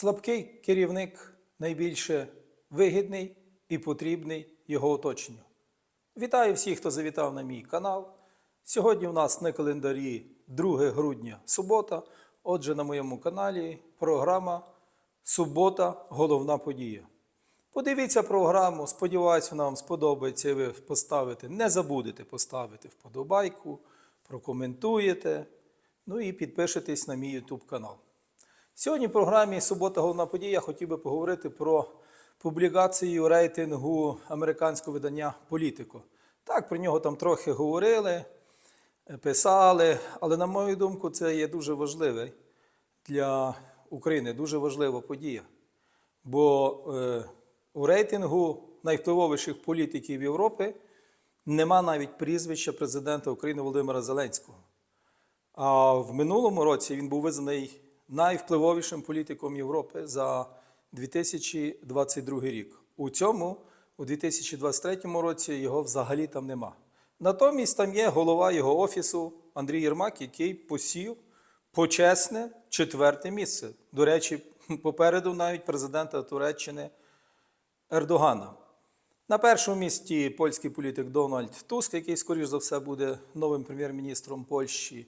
Слабкий керівник найбільше вигідний і потрібний його оточенню. Вітаю всіх, хто завітав на мій канал. Сьогодні у нас на календарі 2 грудня субота. Отже, на моєму каналі програма Субота головна подія. Подивіться програму, сподіваюся, вона вам сподобається ви поставите. Не забудете поставити вподобайку, прокоментуєте, ну і підпишитесь на мій YouTube канал. Сьогодні в програмі Субота головна подія я хотів би поговорити про публікацію рейтингу американського видання Політико. Так, про нього там трохи говорили, писали, але, на мою думку, це є дуже важливий для України, дуже важлива подія. Бо е, у рейтингу найвпливовіших політиків Європи нема навіть прізвища президента України Володимира Зеленського. А в минулому році він був визнаний найвпливовішим політиком Європи за 2022 рік. У цьому, у 2023 році, його взагалі там нема. Натомість там є голова його офісу Андрій Єрмак, який посів почесне четверте місце. До речі, попереду навіть президента Туреччини Ердогана. На першому місці польський політик Дональд Туск, який, скоріш за все, буде новим прем'єр-міністром Польщі.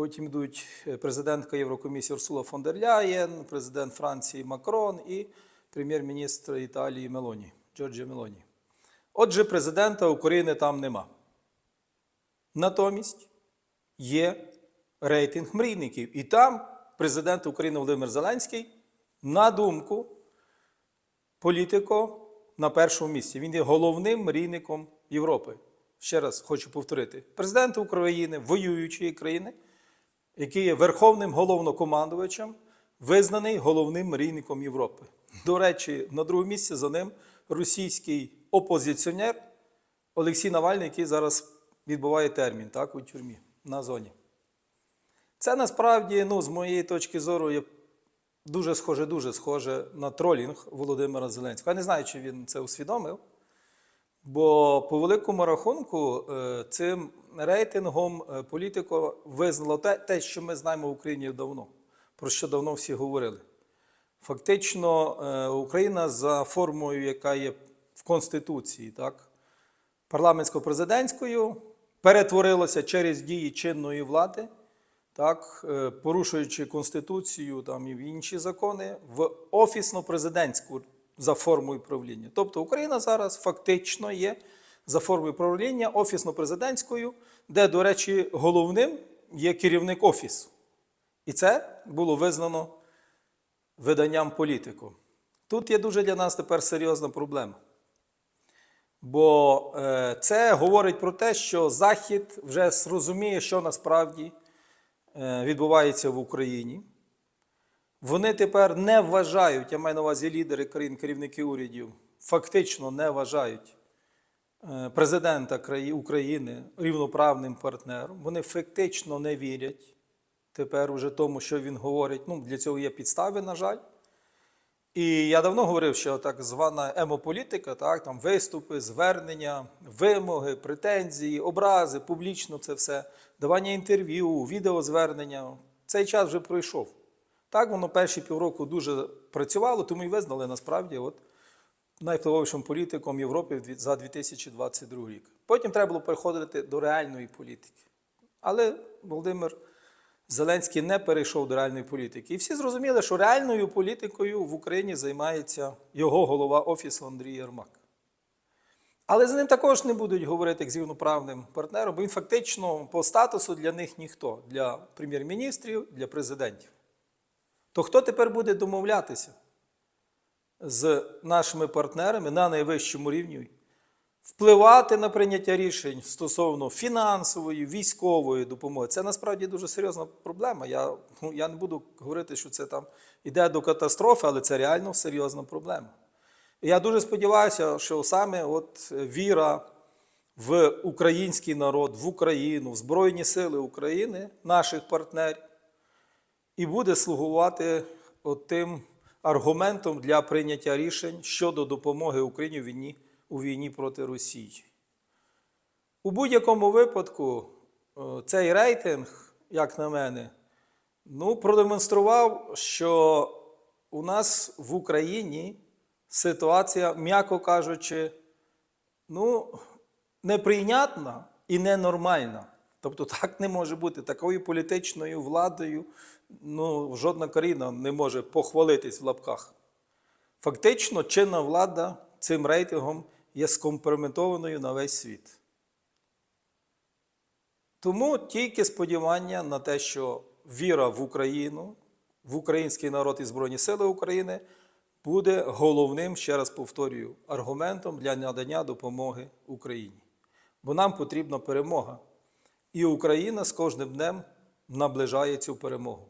Потім йдуть президентка Єврокомісії Урсула фон дер Ляєн, президент Франції Макрон і прем'єр-міністр Італії Мелоні, Джорджі Мелоні. Отже, президента України там нема. Натомість є рейтинг мрійників. І там президент України Володимир Зеленський, на думку політико, на першому місці. Він є головним мрійником Європи. Ще раз хочу повторити: президент України, воюючої країни, який є верховним головнокомандувачем, визнаний головним мрійником Європи. До речі, на другому місці за ним російський опозиціонер Олексій Навальний, який зараз відбуває термін так, у тюрмі на зоні. Це насправді, ну, з моєї точки зору, є дуже схоже, дуже схоже на тролінг Володимира Зеленського. Я не знаю, чи він це усвідомив. Бо по великому рахунку е, цим рейтингом е, політико визнало те, те, що ми знаємо в Україні давно, про що давно всі говорили. Фактично, е, Україна за формою, яка є в Конституції, так, парламентсько-президентською, перетворилася через дії чинної влади, так, е, порушуючи Конституцію там, і інші закони, в офісно-президентську за формою правління. Тобто Україна зараз фактично є за формою правління офісно-президентською, де, до речі, головним є керівник офісу. І це було визнано виданням політику. Тут є дуже для нас тепер серйозна проблема. Бо е, це говорить про те, що Захід вже зрозуміє, що насправді е, відбувається в Україні. Вони тепер не вважають, я маю на увазі лідери країн, керівники урядів, фактично не вважають президента України рівноправним партнером. Вони фактично не вірять тепер уже тому, що він говорить. Ну, для цього є підстави, на жаль. І я давно говорив, що так звана емополітика, так, там виступи, звернення, вимоги, претензії, образи, публічно це все, давання інтерв'ю, відеозвернення. Цей час вже пройшов. Так, воно перші півроку дуже працювало, тому і визнали насправді от, найвпливовішим політиком Європи за 2022 рік. Потім треба було переходити до реальної політики. Але Володимир Зеленський не перейшов до реальної політики. І всі зрозуміли, що реальною політикою в Україні займається його голова Офісу Андрій Єрмак. Але з ним також не будуть говорити як з рівноправним партнером, бо він фактично по статусу для них ніхто, для прем'єр-міністрів, для президентів. То хто тепер буде домовлятися з нашими партнерами на найвищому рівні, впливати на прийняття рішень стосовно фінансової, військової допомоги? Це насправді дуже серйозна проблема. Я, ну, я не буду говорити, що це там іде до катастрофи, але це реально серйозна проблема. Я дуже сподіваюся, що саме от віра в український народ, в Україну, в Збройні Сили України, наших партнерів, і буде слугувати тим аргументом для прийняття рішень щодо допомоги Україні у війні, у війні проти Росії. У будь-якому випадку е, цей рейтинг, як на мене, ну, продемонстрував, що у нас в Україні ситуація, м'яко кажучи, ну, неприйнятна і ненормальна. Тобто так не може бути. Такою політичною владою ну, жодна країна не може похвалитись в лапках. Фактично, чинна влада цим рейтингом є скомпрометованою на весь світ. Тому тільки сподівання на те, що віра в Україну, в український народ і Збройні Сили України буде головним, ще раз повторюю, аргументом для надання допомоги Україні. Бо нам потрібна перемога. І Україна з кожним днем наближає цю перемогу.